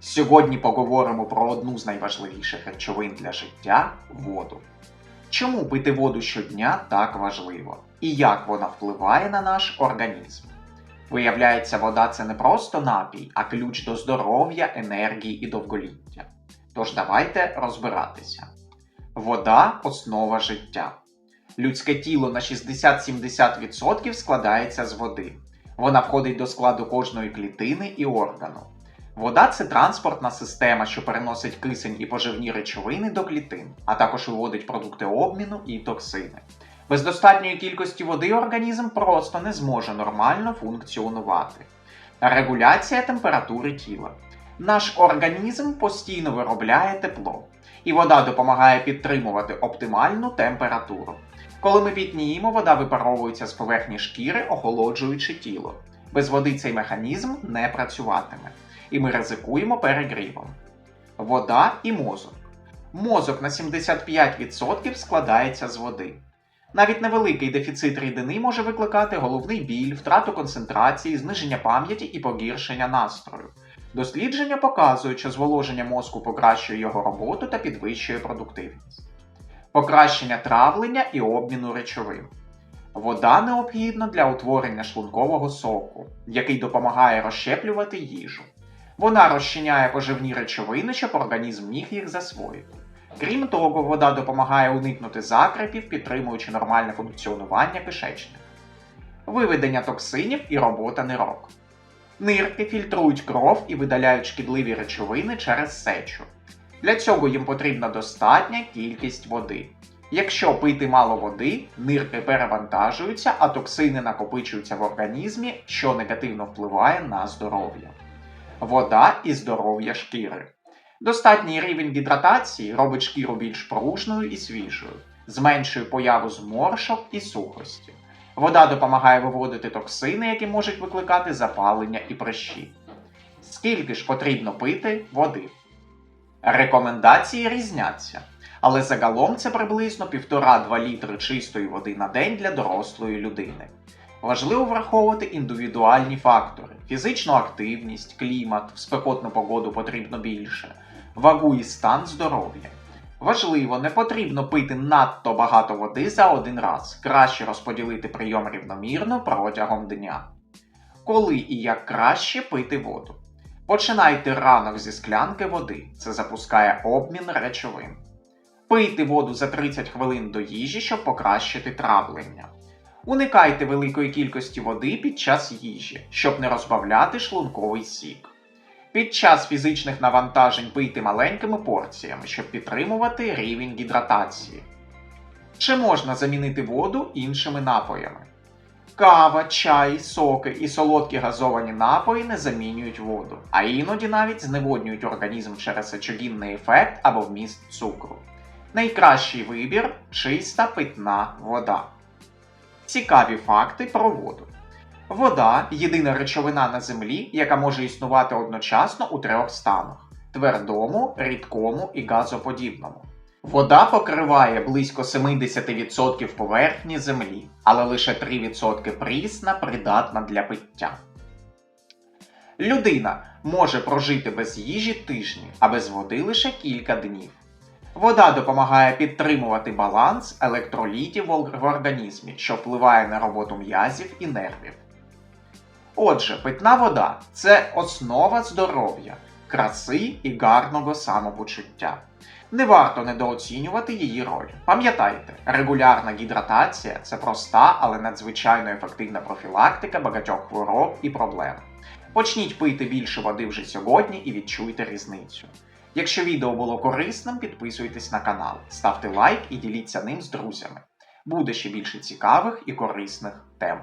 Сьогодні поговоримо про одну з найважливіших речовин для життя воду. Чому пити воду щодня так важливо? І як вона впливає на наш організм? Виявляється, вода це не просто напій, а ключ до здоров'я, енергії і довголіття. Тож давайте розбиратися. Вода основа життя. Людське тіло на 60-70% складається з води. Вона входить до складу кожної клітини і органу. Вода це транспортна система, що переносить кисень і поживні речовини до клітин, а також виводить продукти обміну і токсини. Без достатньої кількості води організм просто не зможе нормально функціонувати. Регуляція температури тіла. Наш організм постійно виробляє тепло, і вода допомагає підтримувати оптимальну температуру. Коли ми пітніємо, вода випаровується з поверхні шкіри, охолоджуючи тіло. Без води цей механізм не працюватиме, і ми ризикуємо перегрівом. Вода і мозок. Мозок на 75% складається з води. Навіть невеликий дефіцит рідини може викликати головний біль, втрату концентрації, зниження пам'яті і погіршення настрою. Дослідження показують, що зволоження мозку покращує його роботу та підвищує продуктивність. Покращення травлення і обміну речовин. Вода необхідна для утворення шлункового соку, який допомагає розщеплювати їжу. Вона розчиняє поживні речовини, щоб організм міг їх засвоїти. Крім того, вода допомагає уникнути закрепів, підтримуючи нормальне функціонування кишечника, виведення токсинів і робота нирок. Нирки фільтрують кров і видаляють шкідливі речовини через сечу. Для цього їм потрібна достатня кількість води. Якщо пити мало води, нирки перевантажуються, а токсини накопичуються в організмі, що негативно впливає на здоров'я. Вода і здоров'я шкіри. Достатній рівень гідратації робить шкіру більш пружною і свіжою, зменшує появу зморшок і сухості. Вода допомагає виводити токсини, які можуть викликати запалення і прищі. Скільки ж потрібно пити води? Рекомендації різняться, але загалом це приблизно 1,5-2 літри чистої води на день для дорослої людини. Важливо враховувати індивідуальні фактори: фізичну активність, клімат, в спекотну погоду потрібно більше, вагу і стан здоров'я. Важливо, не потрібно пити надто багато води за один раз, краще розподілити прийом рівномірно протягом дня. Коли і як краще пити воду? Починайте ранок зі склянки води, це запускає обмін речовин. Пийте воду за 30 хвилин до їжі, щоб покращити травлення. Уникайте великої кількості води під час їжі, щоб не розбавляти шлунковий сік. Під час фізичних навантажень пийте маленькими порціями, щоб підтримувати рівень гідратації. Чи можна замінити воду іншими напоями? Кава, чай, соки і солодкі газовані напої не замінюють воду, а іноді навіть зневоднюють організм через сечогінний ефект або вміст цукру. Найкращий вибір чиста питна вода. Цікаві факти про воду. Вода єдина речовина на землі, яка може існувати одночасно у трьох станах: твердому, рідкому і газоподібному. Вода покриває близько 70% поверхні землі, але лише 3% прісна придатна для пиття. Людина може прожити без їжі тижні, а без води лише кілька днів. Вода допомагає підтримувати баланс електролітів в організмі, що впливає на роботу м'язів і нервів. Отже, питна вода це основа здоров'я, краси і гарного самопочуття. Не варто недооцінювати її роль. Пам'ятайте, регулярна гідратація це проста, але надзвичайно ефективна профілактика багатьох хвороб і проблем. Почніть пити більше води вже сьогодні і відчуйте різницю. Якщо відео було корисним, підписуйтесь на канал, ставте лайк і діліться ним з друзями. Буде ще більше цікавих і корисних тем.